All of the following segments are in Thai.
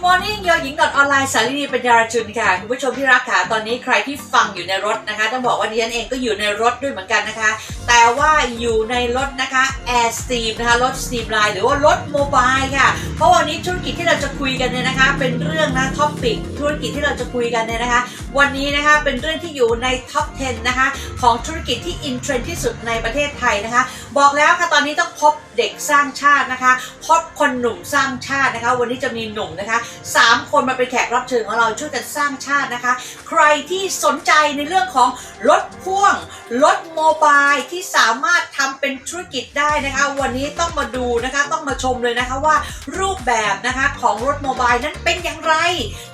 Good morning ยอหญิงดอทออนไลน์สารินีปัญญาจุนค่ะ คุณผู้ชมที่รักค่ะ ตอนนี้ใครที่ฟังอยู่ในรถนะคะ ต้องบอกว่าดิฉันเองก็อยู่ในรถด้วยเหมือนกันนะคะ แต่ว่าอยู่ในรถนะคะ Air Steam นะคะ รถ Steam Line หรือว่ารถโมบายค่ะ เพราะวันนี้ธุรกิจที่เราจะคุยกันเนี่ยนะคะ เป็นเรื่องนะท็อปิกธุรกิจที่เราจะคุยกันเนี่ยนะคะ วันนี้นะคะเป็นเรื่องที่อยู่ในท็อป 10 นะคะ ของธุรกิจที่อินเทรนด์ที่สุดในประเทศไทยนะคะ บอกแล้วค่ะตอนนี้ต้องพบ เด็กสร้างชาตินะคะพบคนหนุ่มสร้างชาตินะคะ วันนี้จะมีหนุ่มนะคะสามคนมาเป็นแขกรับเชิญของเราช่วยกันสร้างชาตินะคะ ใครที่สนใจในเรื่องของรถพ่วงรถโมบายที่สามารถทำเป็นธุรกิจได้นะคะ วันนี้ต้องมาดูนะคะต้องมาชมเลยนะคะว่ารูปแบบนะคะของรถโมบายนั้นเป็นอย่างไร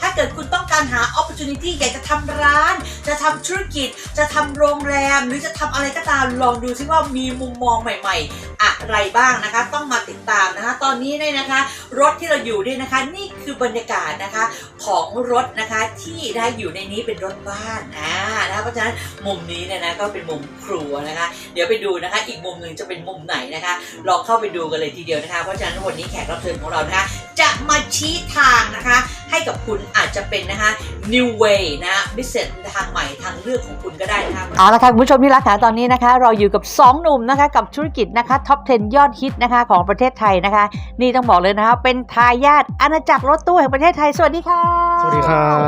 ถ้าเกิดคุณต้องการหา opportunity อยากจะทำร้าน จะทำธุรกิจ จะทำโรงแรม หรือจะทำอะไรก็ตามลองดูซิว่ามีมุมมองใหม่ ๆ อะไรบ้างนะคะ ต้องมาติดตามนะคะ ตอนนี้เนี่ยนะคะ รถที่เราอยู่เนี่ยนะคะ นี่คือบรรยากาศนะคะของรถนะคะที่ได้อยู่ในนี้เป็นรถบ้านอ่านะคะเพราะฉะนั้นมุมนี้เนี่ยนะก็เป็นมุมครัวนะคะ เดี๋ยวไปดูนะคะ อีกมุมหนึ่งจะเป็นมุมไหนนะคะ ลองเข้าไปดูกันเลยทีเดียวนะคะ เพราะฉะนั้นวันนี้แขกรับเชิญของเรานะคะ จะมาชี้ทางนะคะ ให้กับคุณอาจจะเป็นนะคะ new way นะ business ทางใหม่ทางเลือกของคุณก็ได้นะคะเอาละค่ะคุณผู้ชมที่รักค่ะตอนนี้นะคะ เราอยู่กับ 2 หนุ่มนะคะกับธุรกิจนะคะท็อป 10 ยอดฮิตนะคะของประเทศไทยนะคะ นี่ต้องบอกเลยนะคะเป็นทายาทอาณาจักรรถตู้แห่งประเทศไทยสวัสดีค่ะ สวัสดีครับ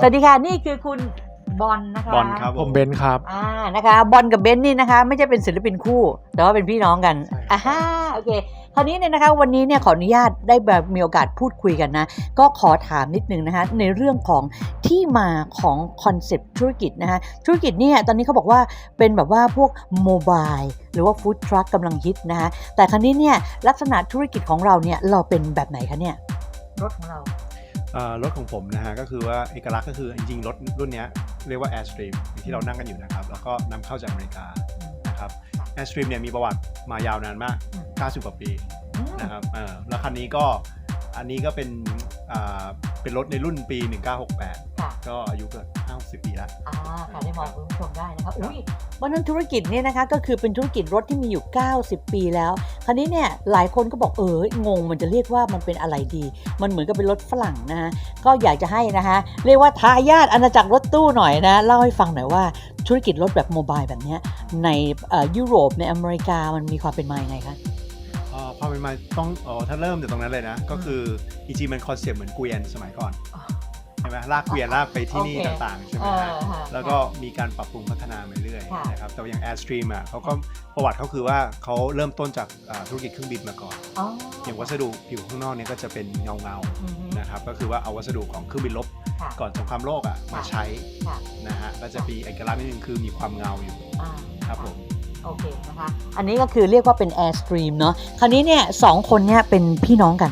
สวัสดีค่ะนี่คือคุณ บอลนะคะบอลครับผมเบนซ์ครับ อ่านะคะบอลกับเบนซ์นี่นะคะไม่ใช่เป็นศิลปินคู่ แต่ว่าเป็นพี่น้องกันใช่ครับอ่าฮะโอเคคราวนี้เนี่ยนะคะวันนี้เนี่ยขออนุญาตได้แบบมีโอกาสพูดคุยกันนะ ก็ขอถามนิดนึงนะคะในเรื่องของที่มาของคอนเซปต์ธุรกิจนะคะธุรกิจเนี่ยตอนนี้เขาบอกว่าเป็นแบบว่าพวกโมบายหรือว่าฟู้ดทรัคกำลังฮิตนะคะแต่คราวนี้เนี่ยลักษณะธุรกิจของเราเนี่ยเราเป็นแบบไหนคะเนี่ยรถของเราเอ่อ รถของผมนะฮะก็คือว่าเอกลักษณ์ก็คือจริงๆรถรุ่นเนี้ยเรียกว่า Airstream อย่างที่เรานั่งกันอยู่นะครับ แล้วก็นำเข้าจากอเมริกานะครับ Airstream เนี่ยมีประวัติมายาวนานมากอืม90 กว่าปีนะครับเออแล้วคันนี้ก็ อันนี้ก็เป็นอ่าเป็นรถในรุ่นปี 1968 ค่ะก็อายุเกิน50 ปีแล้วอ่าค่ะได้มองคุณผู้ชมได้นะคะอุ้ยวันนั้นธุรกิจเนี่ยนะคะก็คือเป็นธุรกิจรถที่มีอยู่ 90 ปีแล้ว คราวนี้เนี่ยหลายคนก็บอกเอองงมันจะเรียกว่ามันเป็นอะไรดี มันเหมือนกับเป็นรถฝรั่งนะฮะก็อยากจะให้นะคะเรียกว่าทายาทอาณาจักรรถตู้หน่อยนะเล่าให้ฟังหน่อยว่าธุรกิจรถแบบโมบายแบบเนี้ยในเอ่อยุโรปในอเมริกามันมีความเป็นมาอย่างไงคะ เอ่อพอเป็นมาต้องอ๋อถ้าเริ่มจากตรงนั้นเลยนะ ก็คือจริงๆมันคอนเซ็ปต์เหมือนเกวียนสมัยก่อนอ๋อใช่ไหมลากเกวียนลากไปที่นี่โอเคต่างๆใช่ไหมฮะแล้วก็มีการปรับปรุงพัฒนามาเรื่อยค่ะนะครับแต่ว่าอย่าง Airstream อะเขาก็ประวัติเขาคือว่าเขาเริ่มต้นจากอ่าธุรกิจเครื่องบินมาก่อนอ๋ออย่างวัสดุผิวข้างนอกเนี่ยก็จะเป็นเงาเงาอือฮึๆนะครับก็คือว่าเอาวัสดุของเครื่องบินรบค่ะก่อนสงครามโลกอะมาใช้ค่ะ นะฮะก็จะมีเอกลักษณ์นิดนึงคือมีความเงาอยู่อ่าครับผม โอเคนะคะ อันนี้ก็คือเรียกว่าเป็น Airstream เนาะ คราวนี้เนี่ยสองคนเนี่ยเป็นพี่น้องกัน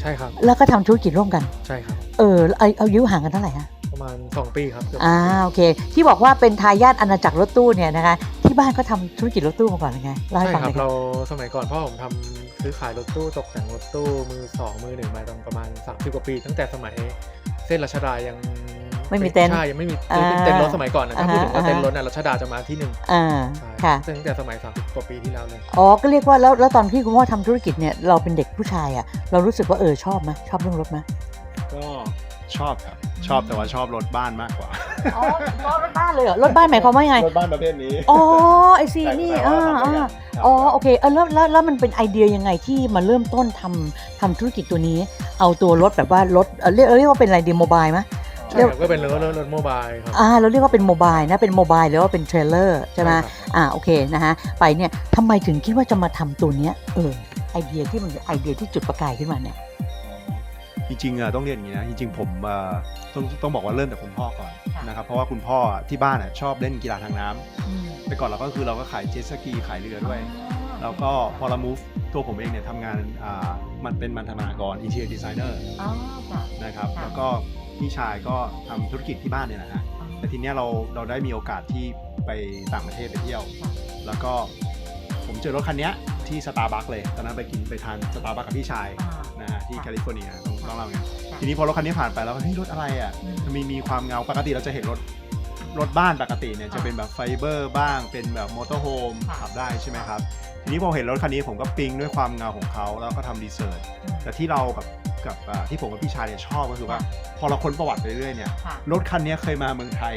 ใช่ครับ แล้วก็ทำธุรกิจร่วมกัน ใช่ครับ เอออาอายุห่างกันเท่าไหร่ฮะ ประมาณ 2 ปีครับเกือบอ่าโอเค ที่บอกว่าเป็นทายาทอาณาจักรรถตู้เนี่ยนะคะ ที่บ้านก็ทำธุรกิจรถตู้มาก่อนเลยไงเล่าให้ใช่ฟังคหรัน่บอยครัเราบสมัยก่อนพ่อผมทำซื้อขายรถตู้ตกแต่งรถตู้มือสองมือหนึ่งมาตอนประมาณ30กว่าปี ตั้งแต่สมัยเส้นรัชดายัง ไม่มีเต็นท์ใช่ยังไม่มีอ่าเต็นท์รถสมัยก่อนนะถ้าอ่าพูดถึงว่าอ่าเต็นท์รถน่ะรัชดาจะมาที่หนึ่งอ่าใช่ค่ะตั้งแต่สมัย30กว่าปีที่แล้วเลยอ๋อก็เรียกว่าแล้วแล้วตอนที่คุณพ่อทำธุรกิจเนี่ยเราเป็นเด็กผู้ชายอะ่ะเรารู้สึกว่าเออชอบไหมชอบเรื่องรถไหมก็ชอบครับชอบแต่ว่าชอบรถบ้านมากกว่าอ๋อชอบรถบ้านเลยเหรอรถบ้านหมายความว่าไงรถบ้านประเภทนี้อ๋อไอซีแต่นี่แต่อ่าว่าทำด้วยอ่ากันครับอ๋อโอเคเออแล้วแล้วแล้วมันเป็นไอเดียยังไงที่มาเริ่มต้นทำทำธุรกิจตัวนี้ เอาตัวรถแบบว่ารถเอ่อเรียกเรียกว่าเป็นอะไรดีโมบายไหม ใช่ครับก็เป็นรถรถรถโมบายครับ อ่าเราเรียกว่าเป็นโมบายนะเป็นโมบายหรือว่าเป็นเทรลเลอร์ใช่ไหมครับ อ่าโอเคนะฮะไปเนี่ยทำไมถึงคิดว่าจะมาทำตัวเนี้ยเออไอเดียที่มันไอเดียที่จุดประกายขึ้นมาเนี่ย จริงๆอะต้องเรียนอย่างนี้นะจริงๆผมเอ่อต้องต้องบอกว่าเริ่มจากคุณพ่อก่อนค่ะ นะครับเพราะว่าคุณพ่อที่บ้านอะชอบเล่นกีฬาทางน้ำอืมไปก่อนเราก็คือเราก็ขายเจ็ตสกีขายเรือด้วย แล้วก็พอเรา move ตัวผมเองเนี่ยทำงานอ่ามันเป็นมันธนากร interior designer อ๋อค่ะ นะครับ ค่ะแล้วก็ พี่ชายก็ทำธุรกิจที่บ้านเนี่ยนะฮะแต่ทีเนี้ยเราเราได้มีโอกาสที่ไปต่างประเทศไปเที่ยวค่ะแล้วก็ผมเจอรถคันเนี้ยที่สตาร์บัคเลย ตอนนั้นไปกินไปทานสตาร์บัคกับพี่ชายอ่านะฮะที่ค่ะแคลิฟอร์เนียต้องต้องเล่าไงค่ะทีนี้พอรถคันนี้ผ่านไปแล้วก็เฮ้ยรถอะไรอะอืมมันมีมีความเงาปกติเราจะเห็นรถรถบ้านปกติเนี่ยค่ะจะเป็นแบบไฟเบอร์บ้างเป็นแบบมอเตอร์โฮมค่ะขับได้ใช่ไหมครับ ทีนี้พอเห็นรถคันนี้ผมก็ปิ๊งด้วยความเงาของเขาแล้วก็ทำรีเสิร์ชอืมแต่ที่เราแบบ กับอ่าที่ผมกับพี่ชายเนี่ยชอบก็คือว่าพอเราค้นประวัติไปเรื่อยๆเนี่ยค่ะรถคันนี้เคยมาเมืองไทย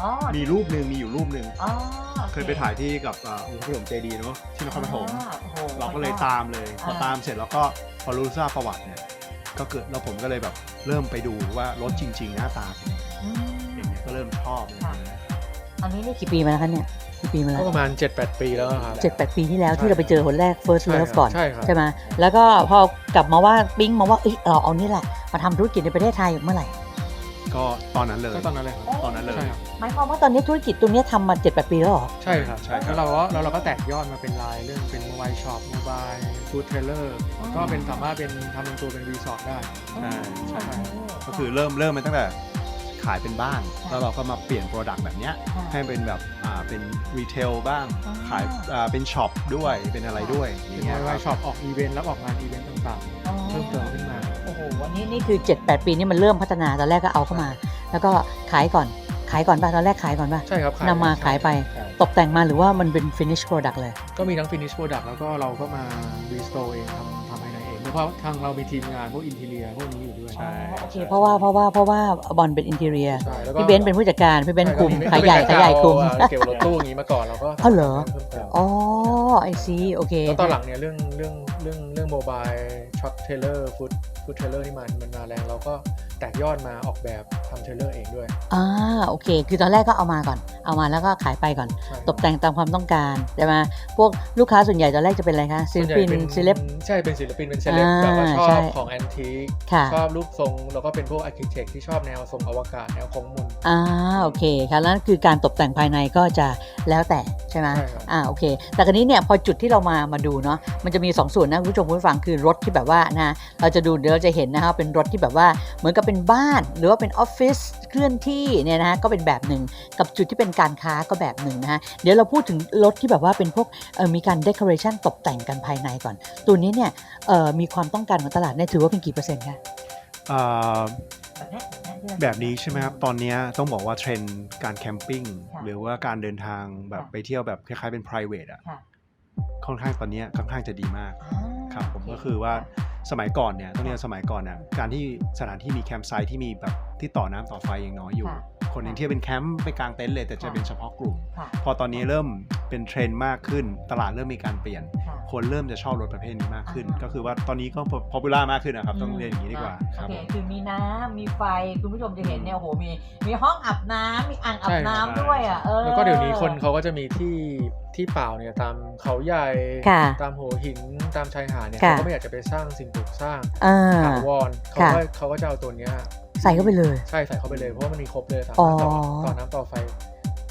อ๋อมีรูปหนึ่งมีอยู่รูปหนึ่งอ๋อโอเคยไปถ่ายที่กับอ่าองค์พระปฐมเจดีย์เนาะที่นครปฐมอ่าโอ้โห เราก็เลยตามเลย พออ่าตามเสร็จแล้วก็พอรู้ทราบประวัติเนี่ยก็เกิดแล้วผมก็เลยแบบเริ่มไปดูว่ารถจริง ๆ หน้าตาเป็นยังไงอืมอย่างเงี้ยก็เริ่มชอบเลยค่ะ อันนี้นี่กี่ปีมาแล้วคะเนี่ย กี่ปีมาแล้ก็วประมาณ 7-8 ปีแล้วครับ เจ็ดแปดปีที่แล้วที่เราไปเจอคนแรก first ใช่ love ครับก่อน ใช่ครับ ใช่ไหมแล้วก็พอกลับมาว่าปิ๊งมาว่าเอ้ยเราเอานี่แหละ มาทำธุรกิจในประเทศไทยเมื่อไหร่ ก็ตอนนั้นเลย ก็ตอนนั้นเลยครับตอนนั้นเลย ใช่ครับหมายความว่าตอนนี้ธุรกิจตรงเนี้ยทำมาเจ็ดแปดปีแล้วเหรอ ใช่ครับใช่ครับแล้วเราก็แล้วเราก็แตกยอดมาเป็นไลน์เรื่องเป็นโมบายช็อปโมบายฟู้ดเทเลอร์อ๋อ ก็เป็นสามารถเป็นทำเป็นตัวเป็นรีสอร์ทได้ ใช่ ใช่โอ้โหก็คือเริ่มเริ่มมาตั้งแต่ ขายเป็นบ้านค่ะแล้วเราก็มาเปลี่ยนโปรดักต์แบบเนี้ยค่ะให้เป็นแบบอ่าเป็นรีเทลบ้างอ๋อขายอ่าเป็นช็อปด้วยเป็นอะไรด้วยอเป็ย่านงเงี้ยโมคบารัยบช็อปออกอีเวนต์รับออกงานอีเวนต์ต่างอ๋อๆเพิ่มเติมขึ้นมาโอ้โหวันนี้นี่คือ 7-8 ปีนี่มันเริ่มพัฒนาตอนแรกก็เอาเข้ามา แล้วก็ขายก่อนขายก่อนป่ะตอนแรกขายก่อนป่ะใช่ครับนำมาขายไปใช่ตกแต่งมาหรือว่ามันเป็น finish product เลย ก็มีทั้ง finish product แล้วก็เราก็มา restore เองทำทำภายใน เองเพราะทางเรามีทีมงานพวกอินเทเรียพวกนี้อยู่ด้วย ใช่ โอเคเพราะว่าเพราะว่าเพราะว่าบอลเป็นอินเทเรีย ใช่แล้วก็พี่เบนซ์เป็นผู้จัดการ พี่เบนซ์คุมช่ขายใหญ่ก็ขายใหญ่คุม เอาเกี่ยวกับรถตู้อย่างนี้มาก่อนเราก็อ๋อเหรอเพิ่มเติมอ๋อไอซีโอเค แล้วตอนหลังเนี่ยเรื่องเรื่อง เรื่องเรื่องโมบายช็อตเทเลอร์ฟู้ดฟู้ดเทเลอร์ที่มันมันมาแรงเราก็แตกยอดมาออกแบบทำเทเลอร์เองด้วยอ่าโอเค คือตอนแรกก็เอามาก่อน เอามาแล้วก็ขายไปก่อนใช่ตกแต่งตามความต้องการใช่ไหมพวกลูกค้าส่วนใหญ่ตอนแรกจะเป็นอะไรคะศิลปินส่วนใหญ่ศิลปใช่เป็นศิลปินเป็นเซเลบอ่าแบบว่าชอใช่บของแอนทิคค่ะชอบรูปทรงแล้วก็เป็นพวกอาร์เคเต็กที่ชอบแนวทรงอวกาศแนวโค้งมุนอ่าโอเคค่ะแล้วคือการตกแต่งภายในก็จะแล้วแต่ใช่ไหมใช่ครับอ่าโอเค แต่คราวนี้เนี่ยพอจุดที่เรามามาดูเนาะมันจะมี 2 ส่วนนะคุณผู้ชมคุณผู้ฟังคือรถที่แบบว่านะเราจะดูเดี๋ยวเราจะเห็นนะคะเป็นรถที่แบบว่าเหมือนกับเป็นบ้าน หรือว่าเป็นออฟฟิศเคลื่อนที่เนี่ยนะฮะก็เป็นแบบหนึ่งกับจุดที่เป็นการค้าก็แบบหนึ่งนะฮะเดี๋ยวเราพูดถึงรถที่แบบว่าเป็นพวกเออมีการเด o r a t i o n ตกแต่งกันภายในก่อน ตัวนี้เนี่ยเออมีความต้องการของตลาดเนี่ยถือว่าเป็นกี่เปอร์เซ็นต์คะอ่าแบบเนี้ยแบบเนี้ยแบบนี้ใช่ไหมครับ ตอนเนี้ยต้องบอกว่าเทรนด์การแคมปิ้งค่ะหรือว่าการเดินทางแบบค่ะไปเที่ยวแบบคล้ายๆเป็น private อะ ค่ะค่อนข้างตอนเนี้ยค่อนข้างจะดีมากอ่าครับผมโเก็คือว่าสมัยก่อนเนี่ยต้องเรียกสมัยก่อนเนี่ยการที่สถานที่มีแคมป์ไซต์ที่มีแบบที่ต่อน้ำต่อไฟยังน้อยอยู่ ค่ะคนยังเที่ยวเป็นแคมป์ไปกางเต็นท์เลย แต่จะค่ะเป็นเฉพาะกลุ่มค่ะพอตอนนี้เริ่มเป็นเทรนด์มากขึ้น ตลาดเริ่มมีการเปลี่ยนค่ะคนเริ่มจะชอบรถประเภทนี้มากขึ้นอ่าก็คือว่าตอนนี้ก็พอปูล่ามากขึ้นนะครับ ต้องเรียนอย่างนี้ดีกว่าครับโอผเคมคือมีน้ำมีไฟคุณผู้ชมจะเห็นเนี่ยโอ้โหมีมีห้องอาบน้ำมีอ่างอาใช่บครับน้ำด้วยอะเออแล้วก็เดี๋ยวนี้คนเขาก็จะมีที่ที่เปล่าเนี่ยตามเขาใหญ่ค่ะตามหัวหินตามชายหาดเนี่ยค่ะเขาก็ไม่อยากจะไปสร้างสิ่งปลูกสร้างอ่าถาวรเขาค่ะก็เขาก็จะเอาตัวเนี้ย ใส่เข้าไปเลย ใช่ใส่เข้าไปเลยเพราะว่ามันมีครบเลยสาอ๋มารถต่ออต่อน้ำต่อไฟ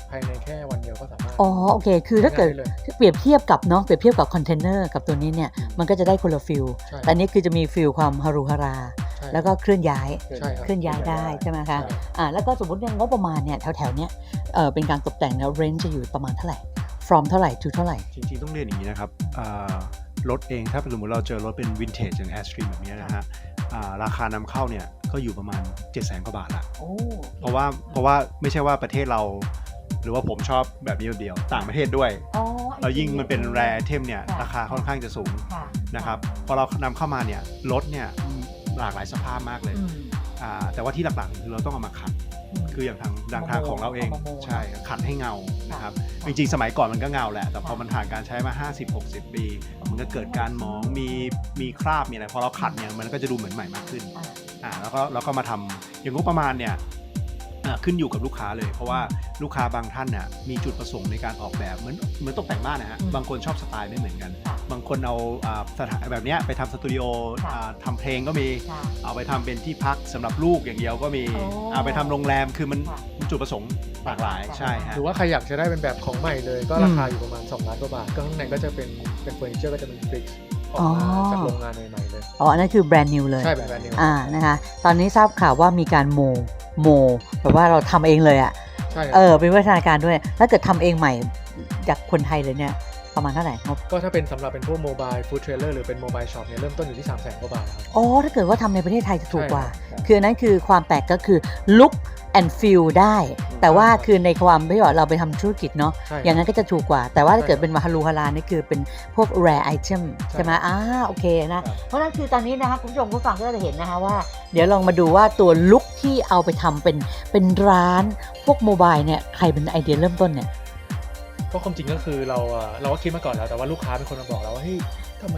ภายในแค่วันเดียวก็สามารถ อ๋อโอเค คือถ้าเกิดง่ยเลยเปรียบเทียบกับเนาะเปรียบเทียบกับคอนเทนเนอร์กับตัวนี้เนี่ยมันก็จะได้คนละฟิลใช่แต่อันนี้คือจะมีฟิลความฮารุฮาราใช่แล้วก็เคลื่อนย้ายใช่ครับเคลื่อนย้ายได้ใช่ไหมคะใช่อ่าแล้วก็สมมติเนี่ยงบประมาณเนี่ยแถวๆเนี้ยเออเป็นการตกแต่งแล้วเรนจ์จะอยู่ประมาณเท่าไหร่ from เท่าไหร่ to เท่าไหร่ จริงๆ ต้องเรียนอย่างนี้นะครับอ่ารถเองถ้าสมมติเราเจอรถเป็นวินเทจอย่าง a อ s t r e a m แบบนี้นะฮะ อ่าราคานำเข้าเนี่ยก็อยู่ประมาณ 7 0 0 0 0 0กว่าบาทละโอ้เพราะว่าเพราะว่าไม่ใช่ว่าประเทศเรา หรือว่าผมชอบแบบนี้แบบเดียวต่างประเทศด้วยอ๋อแล้วยิ่งมันเป็นแร r เทมเนี่ยค่ะราคาค่อนข้างจะสูงค่ะนะครับพอเรานำเข้ามาเนี่ยรถเนี่ยหลากหลายสภาพมากเลยอืมอ่าแต่ว่าที่หลักๆคือเราต้องเอามาขัดม คืออย่างทางดังทางของเราเองเอามาโมใช่ขัดให้เงานะครับค่ะจริงๆ สมัยก่อนมันก็เงาแหละ แต่พอค่ะมันผ่านการใช้มา 50-60 ปี มันก็เกิดการมองมีมีคราบมีอะไรพอเราขัดเนี่ยมันก็จะดูเหมือนใหม่มากขึ้นอ่าอ่าแล้วก็เราก็มาทำอย่างงบประมาณเนี่ยอ่า ขึ้นอยู่กับลูกค้าเลย เพราะว่าลูกค้าบางท่านน่ะมีจุดประสงค์ในการออกแบบเหมือนเหมือนตกแต่งบ้านนะฮะอืมบางคนชอบสไตล์ไม่เหมือนกันค่ะบางคนเอาอ่าสถานแบบเนี้ยไปทำสตูดิโอค่ะอ่าทำเพลงก็มี ค่ะเอาไปทำเป็นที่พักสำหรับลูกอย่างเดียวก็มีโอ้เอาไปทำโรงแรมคือมันค่ะมันจุดประสงค์หลากหลายค่ะ ใช่ฮะหรือว่าใครอยากจะได้เป็นแบบของใหม่เลย ก็อืมราคาอยู่ประมาณ 2 ล้านกว่าบาท ก็ข้างในก็จะเป็นเป็นเฟอร์นิเจอร์ก็จะเป็นฟิกออกมาอ๋อ จากโรงงานใหม่ๆเลย อ๋ออันนั้นคือแบรนด์นิวเลย ใช่แบบแบรนด์นิวอ่า นะคะ ตอนนี้ทราบข่าวว่ามีการโม โมแบบว่าเราทำเองเลยอะใช่ครับเออเป็นวิวัฒนาการด้วย ถ้าเกิดทำเองใหม่จากคนไทยเลยเนี่ย ประมาณเท่าไหร่งบก็ถ้าเป็นสำหรับเป็นพวกโมบายฟู้ดเทรลเลอร์หรือเป็นโมบายช็อปเนี่ยเริ่มต้นอยู่ที่3 0 0 0 0 0กว่าบาทครับ อ๋อ ถ้าเกิดว่าทำในประเทศไทยจะถูกกว่า ใช่ครับคืออันนั้นคือความแตกก็คือ look and feel ได้ แต่ว่าคือในความที่ว่าเราไปทำธุรกิจเนาะ ใช่อย่างนั้นก็จะถูกกว่า แต่ว่าถ้าเกิดใช่เป็นมาฮารูฮารานี่คือเป็นพวก rare item ใช่ใช่ไหมอ่าโอเคนะครับเพราะฉะนั้นคือตอนนี้นะคะคุณผู้ชมผู้ฟังก็จะเห็นนะคะว่า เดี๋ยวลองมาดูว่าตัวลุคที่เอาไปทำเป็นเป็นร้านพวกโมบายเนี่ยใครเป็นไอเดียเริ่มต้นเนี่ย ก็ความจริงก็คือเราอะเราก็คิดมาก่อนแล้วแต่ว่าลูกค้าเป็นคนมาบอกเราว่าเฮ้ยทำไม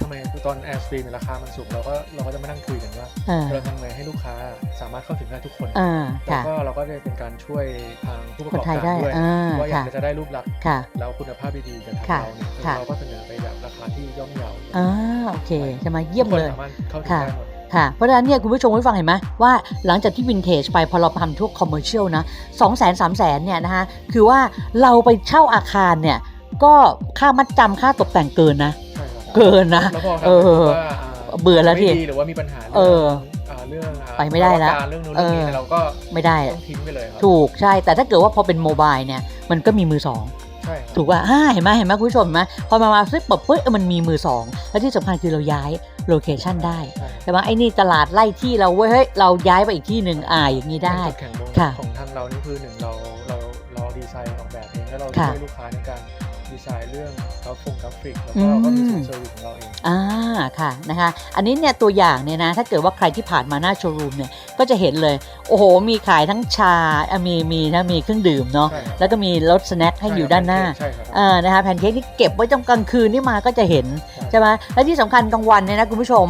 ทำไมตอนแอร์สตรีมราคามันสูงเราก็เราก็จะมานั่งคุยกันว่าอ่าเราทำไงให้ลูกค้าสามารถเข้าถึงได้ทุกคนอ่าแล้วค่ะก็เราก็ได้เป็นการช่วยทางผู้ประคกนอบไทยการได้ด้วยอ่าว่าอยากค่ะจะได้รูปลักษณ์ค่ะแล้วคุณภาพดีๆจากทางค่ะเราเนี่ยค่ะเราก็เสนอไปแบบราคาที่ย่อมเยาอ่าโอเคจะมาเยี่ยมทุกคนเลยสามารถเข้าถึงค่ะได้หมด ค่ะเพราะฉะนั้นเนี่ยคุณผู้ชมผู้ฟังเห็นไหมว่าหลังจากที่วินเทจไปพอเราทำทุกคอมเมอร์เชียลนะสองแสนสามแสนเนี่ยนะคะคือว่าเราไปเช่าอาคารเนี่ยก็ค่ามัดจำค่าตกแต่งเกินนะใช่ครับเกินนะแล้วพอเออว่าาเบื่อแล้วที่ไม่ดีหรือว่ามีปัญหาเอออ่าเรื่องอ่าไปไม่ได้แล้วการเรื่องนู้นเรื่องนี้เออเนี่ยเราก็ไม่ได้ต้องทิ้งไปเลยครับถูกใช่แต่ถ้าเกิดว่าพอเป็นโมบายเนี่ยมันก็มีมือสองใช่ครับถูกป่ะอ่าเห็นไหมเห็นไหมคุณผู้ชมเห็นไหมพอมามาซึบปุ๊บปุ๊บเออมันมีมือสองและที่สำคัญคือเราย้าย โลเคชันได้ใช่ใช่ไหมไอ้นี่ตลาดไล่ที่เราเว้ยเฮ้ยเราย้ายไปอีกที่หนึ่งอ่าอย่างนี้ได้จุดแข็งของค่ะของทางเรานี่คือหนึ่งเราเราเราดีไซน์ออกแบบเองแล้วเราค่ะช่วยลูกค้าในการดีไซน์เรื่องกราฟงกราฟิกแล้วก็เราก็มีอืศูมนย์เซอร์วิสของเราเองอ่าค่ะนะคะอันนี้เนี่ยตัวอย่างเนี่ยนะถ้าเกิดว่าใครที่ผ่านมาหน้าโชว์รูมเนี่ยก็จะเห็นเลย โอ้โห มีขายทั้งชาอะมีมีนะมีเครื่องดื่มเนาะใช่ครับแล้วก็มีรถสแน็คให้อยู่ด้านหน้าใช่ครับอ่านะคะแพนเค้กนี่เก็บไว้จนกลางคืนนี่มาก็จะเห็น ใช่ไหมและที่สำคัญกลางวันเนี่ยนะคุณผู้ชม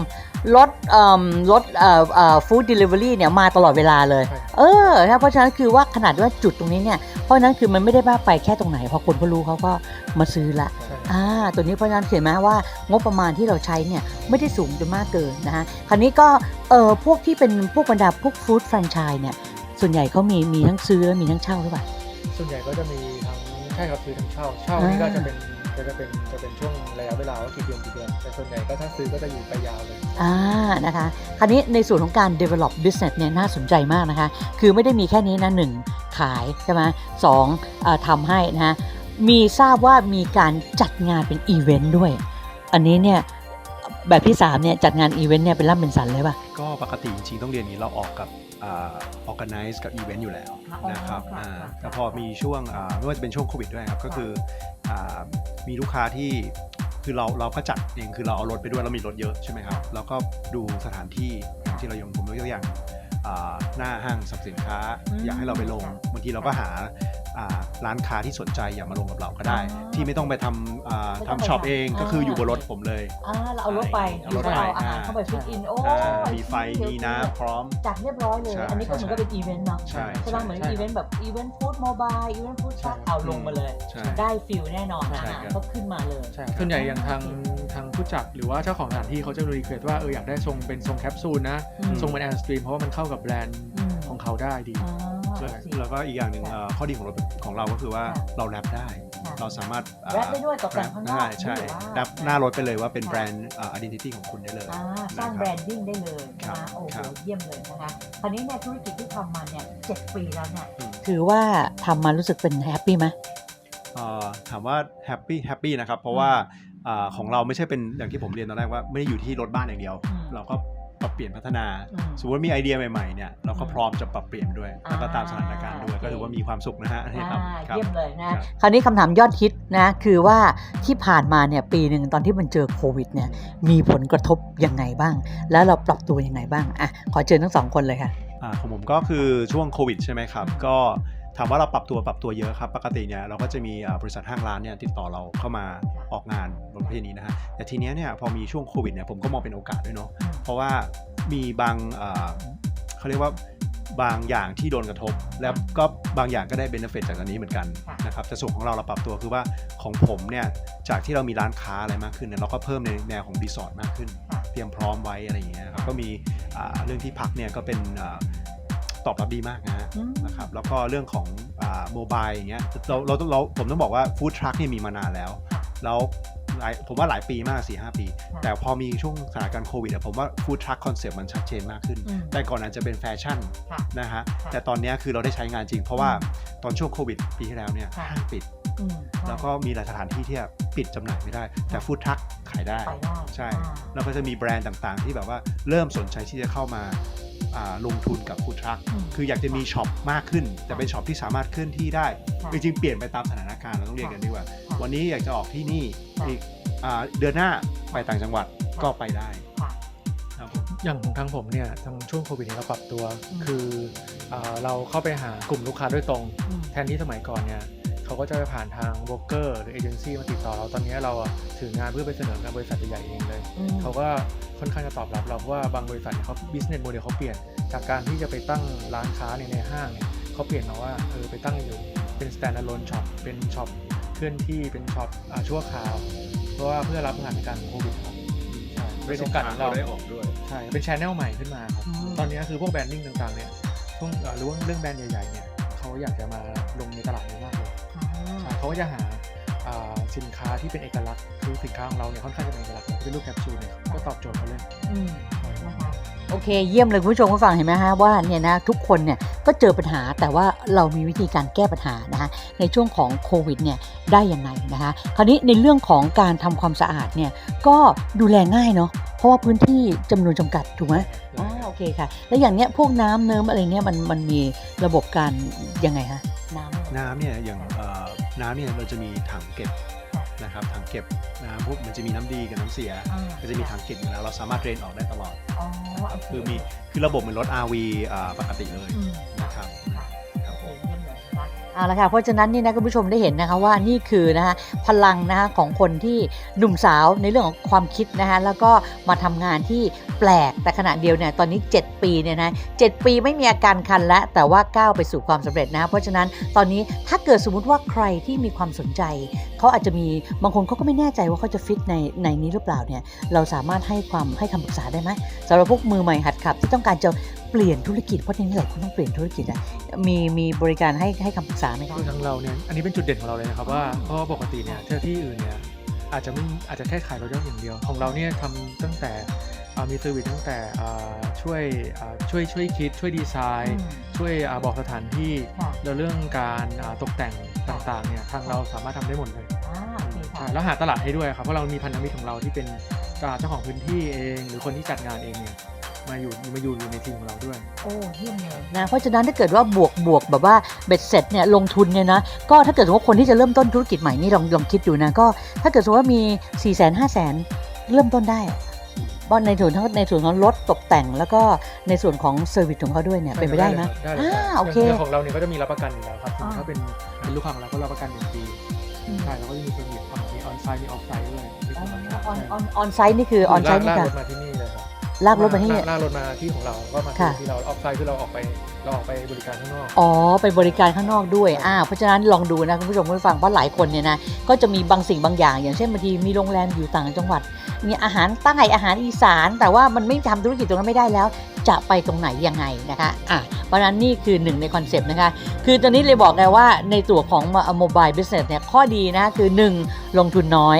รถเอ่อรถเอ่อเอ่อฟู้ดเดลิเวอรี่เนี่ยมาตลอดเวลาเลยใช่เออนะเพราะฉะนั้นคือว่าขนาดว่าจุดตรงนี้เนี่ยเพราะฉะนั้นคือมันไม่ได้บ้าไปแค่ตรงไหนพอคนเขารู้เขาก็มาซื้อละใช่อ่าตัวนี้เพราะฉะนั้นเห็นไหมว่างบประมาณที่เราใช้เนี่ยไม่ได้สูงจนมากเกินนะฮะคราวนี้ก็เออพวกที่เป็นพวกบรรดาพวกฟู้ดแฟรนไชส์เนี่ยส่วนใหญ่เขามีมีทั้งซื้อและมีทั้งเช่าหรือเปล่าส่วนใหญ่ก็จะมีทั้งใช่ครับซื้อทั้งเช่าเช่านี่ก็จะเป็น จะจะเป็นจะเป็นช่วงระยะเวลาว่ากี่เดือนกี่เดือนแต่ส่วนใหญ่ก็ถ้าซื้อก็จะอยู่ไปยาวเลย อ่านะคะ คราวนี้ในส่วนของการ develop business เนี่ยน่าสนใจมากนะคะ คือไม่ได้มีแค่นี้นะหนึ่งขายใช่ไหมสองเออทำให้นะฮะมีทราบว่ามีการจัดงานเป็นอีเวนต์ด้วย อันนี้เนี่ยแบบที่สามเนี่ยจัดงานอีเวนต์เนี่ยเป็นร่ำเป็นสันเลยป่ะ ก็ปกติจริงๆต้องเรียนอย่างนี้เราออกกับ อ่า organize กับ event อยู่แล้วอ๋อนะครับค่ะอ่าค่ะแต่พอมีช่วงอ่าไม่ว่าจะเป็นช่วงโควิดด้วยครับก็คืออ่ามีลูกค้าที่คือเราเราก็จัดเองคือเราเอารถไปด้วยเรามีรถเยอะใช่ไหมครับแล้วก็ดูสถานที่อย่างที่เรายงผมยกตัวอย่างอ่าหน้าห้างสรรพสินค้าอืมอยากให้เราไปลงบางทีเราก็หาอ่า ร้านค้าที่สนใจอยากมาลงกับเราก็ได้อ๋อที่ไม่ต้องไปทำอ่าไม่ต้องทำช็อปไปเองอ่าก็คืออยู่บนรถผมเลย อ่าเราเอารถไปเอารถก็ไปเอาอาหารเข้าไปฟิตอินโอ้อ่ามียไฟมีน้ำพร้อม จัดเรียบร้อยเลย ใช่ อันนี้ก็เหมือนกับเป็นอีเวนต์เนาะใช่ใช่ไหมเหมือนใช่ อีเวนต์แบบอีเวนต์ฟู้ดโมบายอีเวนต์ฟู้ดทรัคใช่เอาลงมาเลย ใช่ ได้ฟิลแน่นอนนะใช่อาหารครับ ก็ขึ้นมาเลย ใช่ครับส่วนใหญ่อย่างทางทางผู้จัดหรือว่าเจ้าของสถานที่เขาจะรีเควสว่าเอออยากได้ทรงเป็นทรงแคปซูลนะ อืม ทรงเป็นแอนสตรีมเพราะว่ามันเข้ากับแบรนด์อืมของเขาได้ดี อ่า แล้วสิแล้วก็อีกอย่างหนึ่งค่ะเอ่อข้อดีของเราของเราก็คือว่าค่ะเราแรปได้ ค่ะเราสามารถอ่าแรปได้ด้วยตกแต่งข้างนอกได้ใช่หรือว่า แรปหน้ารถไปเลยว่าเป็นค่ะแบรนด์อ่า identity ของคุณได้เลย อ่าสร้างนะครับแบรนดิ้งได้เลยครันะบโอ้โหครับ เยี่ยมเลยนะคะคราวนี้เนี่ยธุรกิจที่ทำมาเนี่ยเจ็ดปีแล้วเนี่ยอืมถือว่าทำมารู้สึกเป็นแฮปปี้ไหม เอ่อถามว่าแฮปปี้แฮปปี้นะครับ เพราะว่าอ่าของเราไม่ใช่เป็นอย่างที่ผมเรียนตอนแรกว่าไม่ได้อยู่ที่รถบ้านอย่างเดียว อืม เราก็ ปรับเปลี่ยนพัฒนา อืม สมมติว่ามีไอเดียใหม่ๆเนี่ยเราก็พร้อมจะปรับเปลี่ยนด้วยแล้วก็ตามสถานการณ์ด้วยอ่าก็ถือว่ามีความสุขนะฮะนี่ครับอ่าครับ เยี่ยมเลยนะครับ คราวนี้คำถามยอดฮิตนะคือว่าที่ผ่านมาเนี่ยปีหนึ่งตอนที่มันเจอโควิดเนี่ยมีผลกระทบยังไงบ้าง แล้วเราปรับตัวยังไงบ้างอะขอเชิญทั้งสองคนเลยค่ะ อ่าของผมก็คือช่วงโควิดใช่ไหมครับ ก็ ถามว่าเราปรับตัวปรับตัวเยอะครับปกติเนี่ยเราก็จะมีอ่าบริษัทห้างร้านเนี่ยติดต่อเราเข้ามาออกงานบนประเภทนี้นะฮะแต่ทีเนี้ยเนี่ยพอมีช่วงโควิดเนี่ยผมก็มองเป็นโอกาสด้วยเนาะอืมเพราะว่ามีบางอ่าเขาเรียกว่าบางอย่างที่โดนกระทบ แล้วก็บางอย่างก็ได้เบนฟิตจากอันนี้เหมือนกันค่ะนะครับแต่ส่วนของเราเราปรับตัวคือว่าของผมเนี่ยจากที่เรามีร้านค้าอะไรมากขึ้นเนี่ยเราก็เพิ่มในแนวของรีสอร์ทมากขึ้นค่ะเตรียมพร้อมไว้อะไรอย่างเงี้ยครับก็มีอ่าเรื่องที่พักเนี่ยก็เป็นอ่า ตอบรับดีมากนะฮะอืม นะครับแล้วก็เรื่องของโมบายอย่างเงี้ยเราเราเราผมต้องบอกว่าฟู้ดทรัคเนี่ยมีมานานแล้ว ค่ะแล้วหลายผมว่าหลายปีมาก4ีหปีค่ะแต่พอมีช่วงสถานการณ์โควิดอะผมว่าฟู้ดทรัคคอนเซ็ปต์มันชัดเจนมากขึ้น อืม แต่ก่อนอาจจะเป็นแฟชั่นค่ะนะฮะค่ะแต่ตอนเนี้ยคือเราได้ใช้งานจริง เพราะว่าตอนช่วงโควิดปีที่แล้วเนี่ยค่ะ ห้างปิด อืมแล้วก็มีหลายสถานที่ที่ปิดจำหน่ายไม่ได้ แต่ฟู้ดทรัคขายได้ ไปได้ใช่ อ่า แล้วก็จะมีแบรนด์ต่างๆ ที่แบบว่าเริ่มสนใจที่จะเข้ามาอ่า ลงทุนกับฟู้ดทรัคอืมคืออยากจะมีช็อปมากขึ้นแต่เป็นช็อปที่สามารถเคลื่อนที่ได้ค่ะจริงๆ เปลี่ยนไปตามสถานการณ์เราต้องเรียกกันดีกว่าค่ะวันนี้อยากจะออกที่นี่ค่ะอีกอ่าเดือนหน้าไปต่างจังหวัดก็ไปได้ค่ะครับผมอย่างของทางผมเนี่ยทางช่วงโควิดนี้เราปรับตัวอืมคืออาเราเข้าไปหากลุ่มลูกค้าโดยตรงอืมแทนที่สมัยก่อนเนี่ย เขาก็จะไปผ่านทางโบรกเกอร์หรือเอเจนซี่มาติดต่อเราตอนนี้เราอะถืองานเพื่อไปเสนอกับบริษัทใหญ่ๆเองเลยอืมเขาก็ค่อนข้างจะตอบรับเราเพราะว่าบางบริษัทเนี่ยเขา business model เขาเปลี่ยน จากการที่จะไปตั้งร้านค้าเนี่ยในห้างเนี่ยเขาเปลี่ยนมาว่าเออไปตั้งอยู่เป็น standalone shop เป็นช็อปเคลื่อนที่เป็นช็อปอ่าชั่วคราว เพราะว่าเพื่อรับสถานการณ์โควิดครับใช่เป็นโอกาสของเราได้ออกด้วยใช่เป็นชแนลใหม่ขึ้นมาครับอืมตอนนี้คือพวกแบรนดิ้งต่างๆเนี่ยพวกเอ่อหรือว่าเรื่องแบรนด์ใหญ่ๆเนี่ยเขาอยากจะมาลงในตลาดนี้มาก เลยใช่เขาก็จะหาอ่าสินค้าที่เป็นเอกลักษณ์คือสินค้าของเราเนี่ยค่อนข้างจะเป็นเอกลักษณ์เป็นรูปแคปซูลเนี่ยก็ตอบโจทย์เขาเลยอืมนะคะโอเค เยี่ยมเลยคุณผู้ชมผู้ฟังเห็นไหมฮะว่าเนี่ยนะทุกคนเนี่ยก็เจอปัญหาแต่ว่าเรามีวิธีการแก้ปัญหานะคะในช่วงของโควิดเนี่ยได้ยังไงนะคะคราวนี้ในเรื่องของการทำความสะอาดเนี่ยก็ดูแลง่ายเนาะเพราะว่าพื้นที่จำนวนจำกัดถูกไหมอ๋อโอเคค่ะ แล้วอย่างเนี้ยพวกน้ำเนิ้มอะไรเนี่ยมันมันมีระบบการยังไงฮะน้ำน้ำเนี่ยอย่างเอ่อ น้ำเนี่ยเราจะมีถังเก็บนะครับถังเก็บน้ำพวกมันจะมีน้ำดีกับน้ำเสีย อ่าก็จะมีถังเก็บอยู่แล้วเราสามารถเดรนออกได้ตลอดอ๋อโเคือมีคือระบบเหมือนรถ RV อ่าปกติเลยอืมนะครับ ค่ะครับผม เอาละค่ะเพราะฉะนั้นนี่นะคุณผู้ชมได้เห็นนะคะว่านี่คือนะคะพลังนะคะของคนที่หนุ่มสาวในเรื่องของความคิดนะคะแล้วก็มาทำงานที่แปลกแต่ขณะเดียวเนี่ยตอนนี้ 7 ปีเนี่ยนะเปีไม่มีอาการคันแล้วแต่ว่าก้าวไปสู่ความสำเร็จนะเพราะฉะนั้นตอนนี้ถ้าเกิดสมมุติว่าใครที่มีความสนใจเขาอาจจะมีบางคนเขาก็ไม่แน่ใจว่าเขาจะฟิตในในนี้หรือเปล่าเนี่ยเราสามารถให้ความให้คำปรึกษาได้ไหมสำหรับพวกมือใหม่หัดขับที่ต้องการจะ เปลี่ยนธุรกิจเพราะทีนี้หลายคนต้องเปลี่ยนธุรกิจอะมีมีบริการให้ให้คำปรึกษาไหมคะคือทางเราเนี่ยอันนี้เป็นจุดเด่นของเราเลยนะครับว่าเพราะว่าปกติเนี่ยที่อื่นเนี่ยอาจจะไม่อาจจะแค่ขายรถยนต์อย่างเดียว ของเราเนี่ยทำตั้งแต่อ่ามีเซอร์วิสตั้งแต่อ่าช่วยอ่าช่วยช่วยคิด ช่วยดีไซน์ ช่วยอ่าบอกสถานที่ค่ะ แล้วเรื่องการอ่าตกแต่งต่างๆเนี่ยทางเราสามารถทำได้หมดเลย อ่าโอเคค่ะ ใช่แล้วหาตลาดให้ด้วยครับเพราะเรามีพันธมิตรของเราที่เป็นอ่าเจ้าของพื้นที่เอง หรือคนที่จัดงานเองเนี่ย มาอยู่มาอยู่อยู่ในทีมของเราด้วย โอ้เยี่ยมเลย นะเพราะฉะนั้นถ้าเกิดว่าบวกบวกแบบว่าเบ็ดเสร็จเนี่ยลงทุนเนี่ยนะก็ถ้าเกิดสมมติว่าคนที่จะเริ่มต้นธุรกิจใหม่นี่ลองลองคิดดูนะก็ถ้าเกิดสมมติว่ามี4ี่แสนห้าแสนเริ่มต้นได้อะเพราะในส่วนทั้งในส่วนของรถตกแต่งแล้วก็ในส่วนของเซอร์วิสของเขาด้วยเนี่ยเป็นไปได้ไหมได้เลยอ่าครับโอเค ย่างของเราเนี่ยก็จะมีรับประกันอยู่แล้วครับอ่า ถ้าเป็นเป็นลูกค้าของเราก็รับประกันหนึ่งปีใช่เราก็จะมีเซอร์วิสมีออนไซต์มีออฟไซต์ด้วยที่อของเราอนออนออนไซต์นี่คือออนไซต์นี่ลากค่ะ รถมาที่นี่เลยครับลากรถมาที่นี่ลากรถมาที่ของเราก็มาค่ะ ที่ที่เราออฟไซต์คือเราออกไปเราออกไปบริการข้างนอก อ๋อไปบริการข้างนอกด้วยอ่าเพราะฉะนั้นลองดูนะคุณผู้ชมคุณผู้ฟังเพราะหลายคนเนี่ยนะก็จะมีบางสิ่งบางอย่าง อย่างเช่นบางทีมีโรงแรมอยู่ต่างจังหวัด มีอาหารใต้อาหารอีสาน แต่ว่ามันไม่ทำธุรกิจตรงนั้นไม่ได้แล้ว จะไปตรงไหนยังไงนะคะอะเพราะฉะนั้นนี่คือหนึ่งในคอนเซปต์นะคะ คือตอนนี้เลยบอกไงว่าในตัวของโมบายบิสเนสเนี่ยข้อดีนะคือ 1 ลงทุนน้อย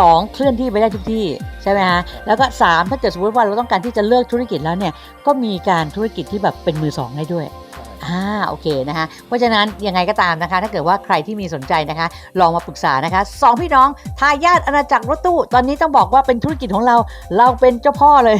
2เคลื่อนที่ไปได้ทุกที่ใช่ไหมฮะแล้วก็ 3 ถ้าเกิดสมมติว่าเราต้องการที่จะเลิกธุรกิจแล้วเนี่ยก็มีการธุรกิจที่แบบเป็นมือสองได้ด้วย อ่าโอเคนะคะเพราะฉะนั้นยังไงก็ตามนะคะ ถ้าเกิดว่าใครที่มีสนใจนะคะ ลองมาปรึกษานะคะสองพี่น้องทายาทอาณาจักรรถตู้ ตอนนี้ต้องบอกว่าเป็นธุรกิจของเรา เราเป็นเจ้าพ่อเลย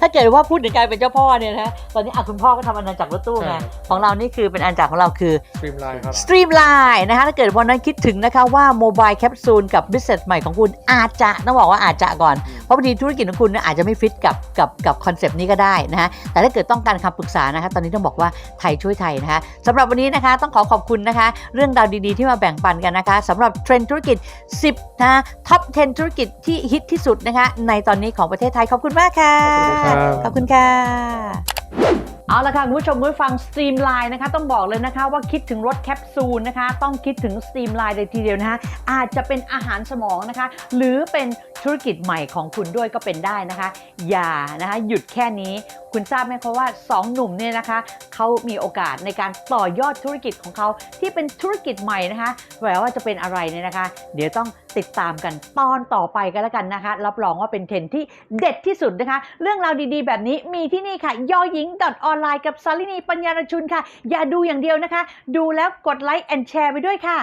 ถ้าเกิดว่าพูดถึงการเป็นเจ้าพ่อเนี่ยนะตอนนี้อะคุณพ่อก็ทำอาณาจักรรถตู้ไงใช่ของเรานี่คือเป็นอาณาจักรของเราคือ สตรีมไลน์ครับ สตรีมไลน์นะคะถ้าเกิดวันนั้นคิดถึงนะคะว่าโมบายแคปซูลกับบิสเนสใหม่ของคุณอาจจะต้องบอกว่าอาจจะก่อน เพราะบางทีธุรกิจของคุณเนี่ยอาจจะไม่ฟิตกับกับกับคอนเซปต์นี้ก็ได้นะฮะแต่ถ้าเกิดต้องการคำปรึกษานะคะตอนนี้ต้องบอกว่าไทยช่วยไทยนะคะสำหรับวันนี้นะคะต้องขอขอบคุณนะคะ เรื่องราวดีๆที่มาแบ่งปันกันนะคะสำหรับเทรนด์ธุรกิจ 10นะท็อป 10 ธุรกิจที่ฮิตที่สุดนะคะในตอนนี้ของประเทศไทยขอบคุณมากค่ะ ขอบคุณครับขอบคุณค่ะ เอาละค่ะคุณผู้ชมผู้ฟังสตรีมไลน์นะคะต้องบอกเลยนะคะว่าคิดถึงรถแคปซูลนะคะต้องคิดถึงสตรีมไลน์เลยทีเดียวนะคะอาจจะเป็นอาหารสมองนะคะ หรือเป็นธุรกิจใหม่ของคุณด้วยก็เป็นได้นะคะ อย่านะคะหยุดแค่นี้คุณทราบไหมคะว่า 2 หนุ่มเนี่ยนะคะเขามีโอกาสในการต่อยอดธุรกิจของเขาที่เป็นธุรกิจใหม่นะคะแหวว่าจะเป็นอะไรเนี่ยนะคะ เดี๋ยวต้อง ติดตามกันตอนต่อไปกันแล้วกันนะคะ รับรองว่าเป็นเทรนที่เด็ดที่สุดนะคะ เรื่องราวดีๆ แบบนี้มีที่นี่ค่ะยอหญิงออนไลน์กับสาลินีปัญญารชุนค่ะ อย่าดูอย่างเดียวนะคะ ดูแล้วกดไลค์แอนแชร์ไปด้วยค่ะ